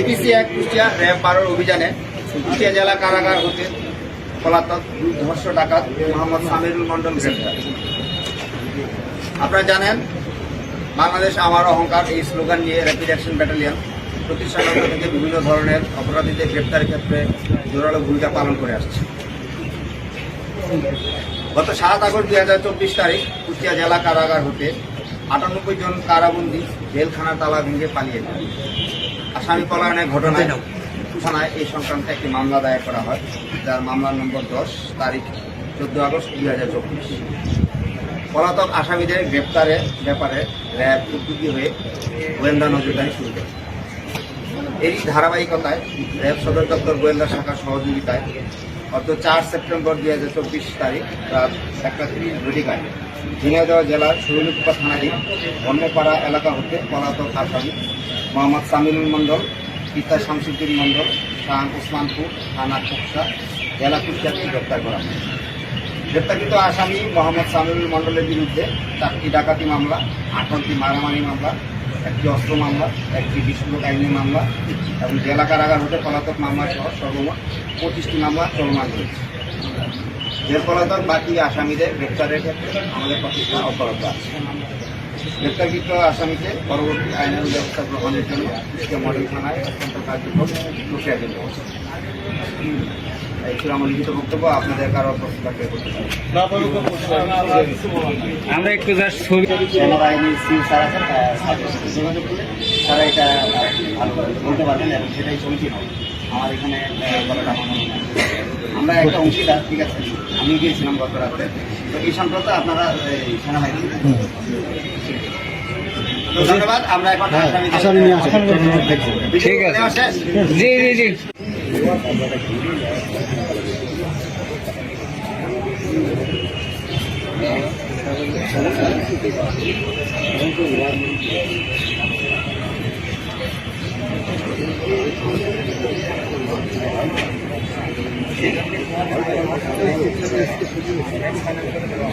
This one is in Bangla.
এবিসি এক কুষ্টিয়া র্যাব বারোর অভিযানে কুষ্টিয়া জেলা কারাগার হতে পলাতক ধর্ষ ডাকাত মোহাম্মদ সামিরুল মন্ডল গ্রেপ্তার। আপনারা জানেন, বাংলাদেশ আমার অহংকার এই স্লোগান নিয়ে র্যাপিড অ্যাকশন ব্যাটালিয়ন প্রতিষ্ঠান থেকে বিভিন্ন ধরনের অপরাধীদের গ্রেপ্তারের ক্ষেত্রে জোরালো ভূমিকা পালন করে আসছে। গত সাত আগস্ট দুই হাজার চব্বিশ তারিখ কুষ্টিয়া জেলা কারাগার হতে আটানব্বই জন কারাবন্দী জেলখানা তালা ভেঙে পালিয়ে যায়। আসামি পলায়নের ঘটনায় থানায় এই সংক্রান্ত একটি মামলা দায়ের করা হয়। যার মামলার নম্বর দশ, তারিখ চোদ্দ আগস্ট দুই হাজার চব্বিশ। পলাতক আসামিদের গ্রেপ্তারের ব্যাপারে র্যাব উদ্যোগী হয়ে গোয়েন্দা নজরদারি শুরু করে। এরই ধারাবাহিকতায় র্যাব সদর দপ্তর গোয়েন্দা শাখার সহযোগিতায় গত চার সেপ্টেম্বর দুই হাজার চব্বিশ তারিখ, রাত একটা তিরিশ ঘটিকায় ঝিনাইদহ জেলার শৈলকুপা থানাধীন বন্যপাড়া এলাকা হতে পলাতক আসামি মোহাম্মদ সামিনুল মণ্ডল, পিতা শামসুদ্দিন মণ্ডল, শাহ ওসমানপুর থানা খোকসা, জেলা কুষ্টিয়াকে গ্রেপ্তার করা হয়। গ্রেপ্তারকৃত আসামি মোহাম্মদ সামিউল মণ্ডলের বিরুদ্ধে চারটি ডাকাতি মামলা আঠারোটি মারামারি মামলা, একটি অস্ত্র মামলা, একটি বিস্ফোরক আইনি মামলা এবং জেলা কারাগার হতে পলাতক মামলা সহ সর্বমোট পঁচিশটি মামলা চলমান রয়েছে জেল পলাতক বাকি আসামিদের গ্রেপ্তারের ক্ষেত্রে আমাদের প্রতিষ্ঠান অব্যাহত আছে। গ্রেপ্তারকৃত আসামিকে পরবর্তী আইনের ব্যবস্থা গ্রহণের জন্য কুষ্টিয়া মডেল থানায় অত্যন্ত কার্যক্রম এই ছিল আমার লিখিত বক্তব্য। আপনাদের কারও প্রশ্ন থাকলে করতে পারেন। আমরা একটু জাস্ট ছবি স্যার আছেন যোগাযোগ করলে তারা এটা ভালোভাবে বলতে পারবেন এবং সেটাই হবে। আমার এখানে কথাটা আমরা একটা অংশীদার ঠিক আছে? আমি গিয়েছিলাম গত রাত্রে তো এই সম্পর্কে আপনারা সেনাবাহিনী ধন্যবাদ। আমরা এখন ঠিক আছে। জি জি জি। 何千年かかるなら。